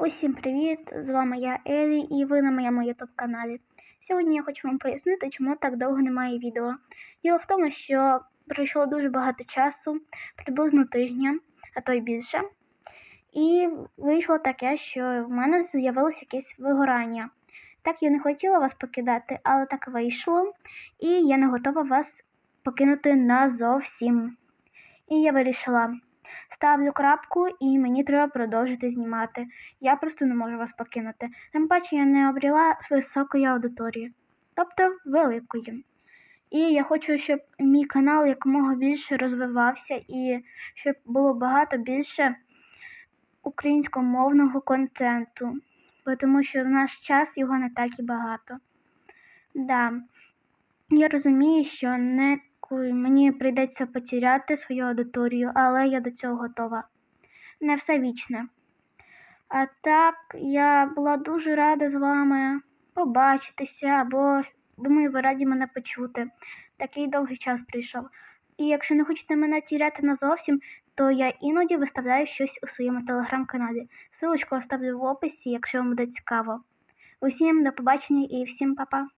Усім привіт! З вами я Елі і ви на моєму ютуб каналі. Сьогодні я хочу вам пояснити, чому так довго немає відео. Діло в тому, що пройшло дуже багато часу, приблизно тижня, а то й більше. І вийшло таке, що в мене з'явилось якесь вигорання. Так я не хотіла вас покидати, але так вийшло, і я не готова вас покинути назовсім. І я вирішила. Ставлю крапку і мені треба продовжити знімати. Я просто не можу вас покинути. Тим паче я не обріла високої аудиторії, тобто великої. І я хочу, щоб мій канал якомога більше розвивався і щоб було багато більше українськомовного контенту, тому що в наш час його не так і багато. Да. Я розумію, що не мені прийдеться потеряти свою аудиторію, але я до цього готова. Не все вічне. А так, я була дуже рада з вами побачитися, або думаю, ви раді мене почути. Такий довгий час прийшов. І якщо не хочете мене тіряти назовсім, то я іноді виставляю щось у своєму телеграм-каналі. Силочку оставлю в описі, якщо вам буде цікаво. Усім до побачення і всім па-па.